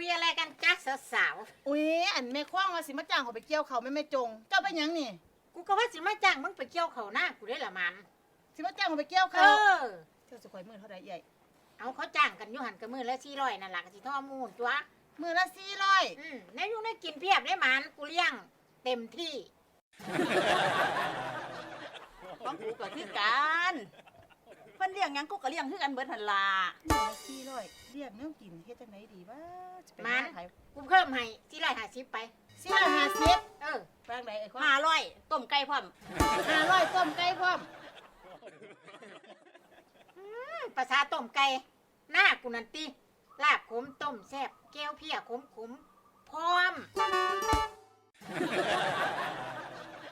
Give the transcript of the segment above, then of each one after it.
คุยอะไรกันจ้าสาวอุ้ยอันแม่คว้างว่าสิมาจ้างเขาไปเกี่ยวเขาวแม่แม่จง เจ้าไปหยังนี่ๆกูก็ว่าสิมาจ้างมึงไปเกี่ยวเขาหน้ากูได้ละมัน สิมาจ้างเขาไปเกี่ยวเอเขาวอ เจ้าสิคอยมือเท่าใดใหญ่เอาเขาจ้างกันอยู่หันกับมือละสี่ร้อยนั่นแหละก็สิท่อมูนตัวมือละสี่ร้อยอืมในยุ่งได้กินเพียบได้มันกูเลี้ยงเต็มที่ ของกูก็คือกันเพิ่นเลี้ยงหยังกูก็เลี้ยงคือกันเบิดหั่นล่ะมือละสี่ร้อยเรียกแนวกินเฮ็ดจังไดดีวะจะไปหาขายกูเพิ่มให้สี่ร้อยห้าสิบไป สี่ร้อยห้าสิบเออแปลงใดไอ้คว้างห้าร้อยต้มไก่พร้อมห้าร้อยต้มไก่พร้อมอืมภาษาต้มไก่หน้ากูนันติลาบขมต้มแซ่บแก้วเพียขมขมๆพร้อม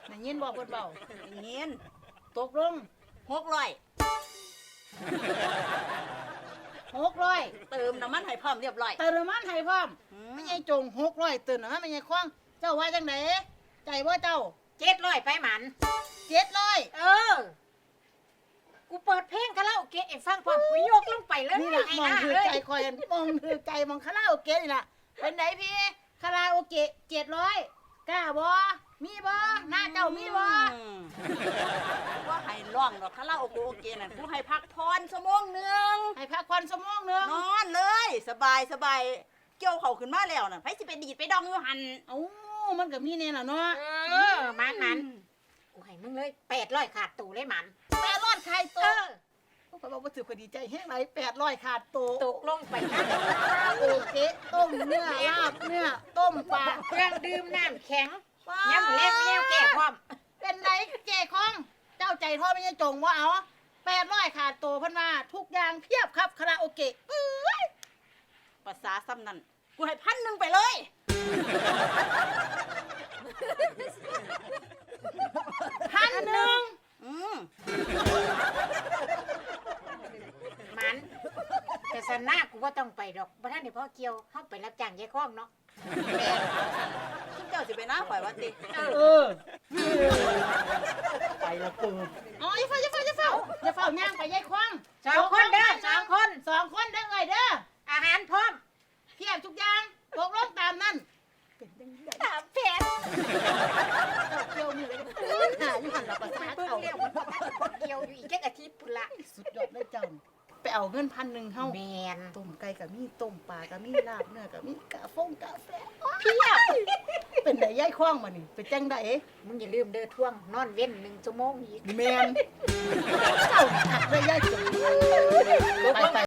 ได้ยินบอกเพิ่นเบาอย่างงี้ตกลงหกร้อย เติมน้ำมันให้พร้อมเรียบร้อยเติมน้ำมันให้พร้อมอืมไม่ใช่จงหกร้อยเติมน้ำมันไม่ใช่คว้างเจ้าว่าจังไดใจว่าเจ้าเจ็ดร้อยไปหมันเจ็ดร้อยเออ กูเปิดเพลงคาราโอเกะไอ้ฟังพร้อมกูยกลงไปเลยนี่แหละไอ้มองหน้าถือเลยใจคอยกันมองถือใจมองคาราโอเกะนี่ล่ะเป็นไหนพี่คาราโอเกะเจ็ดร้อยกล้าบ่มีบ่หน้าเจ้ามีบ่อืมว่าให้ ร้องดอกคาราโอเกะโอเกะนั่นกูให้พักพรชั่วโมงหนึงให้พักควันสมองหนึงนอนเลย สบายสบายเกี่ยวเขาขึ้นมาแล้วน่ะไผสิไปดีดไปดองอยู่หันเอ้ามันก็มีเนี่ยล่ะเนาะเออมันมันกูให้มึงเลยแปดร้อยขาดตูเลยมันแปดร้อยขายเอตัวอเขาบอกว่าถือคดีใจแห้งไรแปดร้อยขาดตัวตกลงไปนะคาราโอเกะต้มเนื้อลาบเนื้อต้มปลาเครื่องดื่มน้ำแข็งว้าย้ำแรงแนวแก่พร้อมเป็นไรเจ๊คองเจ้าใจทอดไม่ใช่จงว่าเอาแปดร้อยขาดตัวเพันมาทุกอย่างเพียบครับคาราโอเกะเอ้ยภาษาซ้ำนั่นกูให้พันหนึ่งไปเลย พันหนึ่งอืมมัน แต่สันหน้ากูว่าต้องไปดอกเพราะท่านเดี๋ยวพ่อเกี่ยวเข้าไปรับจ้างยายคล้องเนาะซึ่งเจ้าสิไปน้าข่อยว่าติ เออ ไปละกูอ๋ออย่าเฝ้าอย่าเฝ้าอย่าเฝ้าอย่าเฝ้าย่างไปยายคว้างสองคนเด้อสองคนสองคนเด้อไงเด้ออาหารพร้อมเพียบทุกอย่างตกลงตามนั้นเป็นยังไงตามแผนเจ้าเกี่ยวมือเลยหาอยู่หันหลับภาษาเพิ่งเขาเรียกมันพ่อท่านพ่อเกี่ยวอยู่อีกแค่อาทิตย์พุ่นละสุดยอดเลยเจ้าไปเอาเงินพันหนึ่งเฮาแมนต้มไก่กับมีต้มปลากับมีลาบเนื้อกับมีกาฟงกาแฟเพียบ เป็นไดย่ายคว้างมานี่ไปแจังไดมึงอย่าลืมเด้อท่วงนอนเว้นหนึ่งชั่วโมงอีก แมนเจ้าหักได้ย่ายจงไปไป